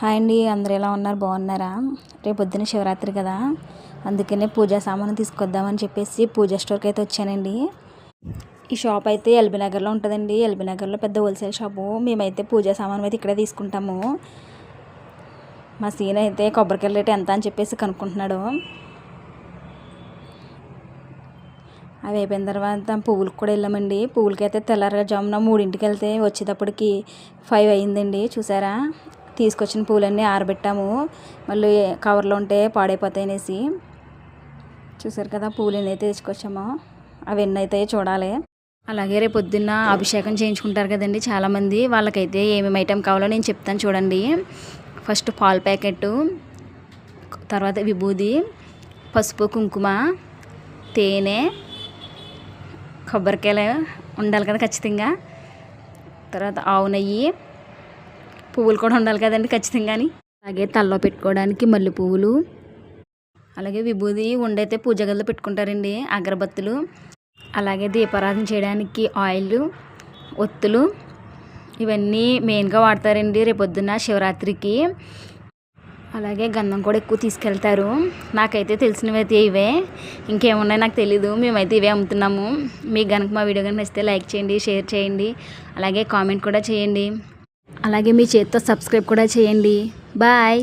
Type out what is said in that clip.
Hi అండి అందరూ ఎలా ఉన్నారు? బాగున్నారా? రేపు పొద్దున్న శివరాత్రి కదా. అందుకనే పూజా సామాను తీసుకొద్దామని చెప్పేసి పూజా స్టోర్కి అయితే వచ్చానండి. ఈ షాప్ అయితే ఎల్బీ నగర్లో ఉంటుందండి. ఎల్బీ నగర్లో పెద్ద హోల్సేల్ షాపు. మేమైతే పూజా సామాను అయితే ఇక్కడే తీసుకుంటాము. మా సీన్ అయితే కొబ్బరికాయల రేటు ఎంత అని చెప్పేసి కనుక్కుంటున్నాడు. అవి అయిపోయిన తర్వాత పువ్వులకు కూడా వెళ్ళామండి. పువ్వులకి అయితే తెల్లారగా జామున మూడింటికి వెళ్తే వచ్చేటప్పటికి ఫైవ్ అయ్యిందండి చూసారా? తీసుకొచ్చిన పూలన్నీ ఆరబెట్టాము. మళ్ళీ కవర్లో ఉంటే పాడైపోతాయి అనేసి. చూసారు కదా పూలు ఎన్ని అయితే తీసుకొచ్చామో అవి ఎన్ని అయితే చూడాలి. అలాగే రేపు పొద్దున్న అభిషేకం చేయించుకుంటారు కదండి చాలామంది. వాళ్ళకైతే ఏమేమి ఐటెం కావాలో నేను చెప్తాను చూడండి. ఫస్ట్ పాల ప్యాకెట్టు తర్వాత విభూది పసుపు కుంకుమ తేనె కొబ్బరికాయలు ఉండాలి కదా ఖచ్చితంగా. తర్వాత ఆవు నెయ్యి పువ్వులు కూడా ఉండాలి కదండి ఖచ్చితంగాని. అలాగే తల్లో పెట్టుకోవడానికి మల్లె పువ్వులు అలాగే విభూది ఉండైతే పూజ గదిలో పెట్టుకుంటారండి అగరబత్తులు అలాగే దీపారాధన చేయడానికి ఆయిల్ ఒత్తులు ఇవన్నీ మెయిన్గా వాడతారండి రేపొద్దున శివరాత్రికి. అలాగే గంధం కూడా ఎక్కువ తీసుకెళ్తారు. నాకైతే తెలిసినవి అయితే ఇవే. ఇంకేమున్నాయి నాకు తెలీదు. మేమైతే ఇవే అమ్ముతున్నాము. మీకు కనుక మా వీడియో కనుక నచ్చితే లైక్ చేయండి షేర్ చేయండి అలాగే కామెంట్ కూడా చేయండి. అలాగే మీ చేతితో సబ్స్క్రైబ్ కూడా చేయండి. బాయ్.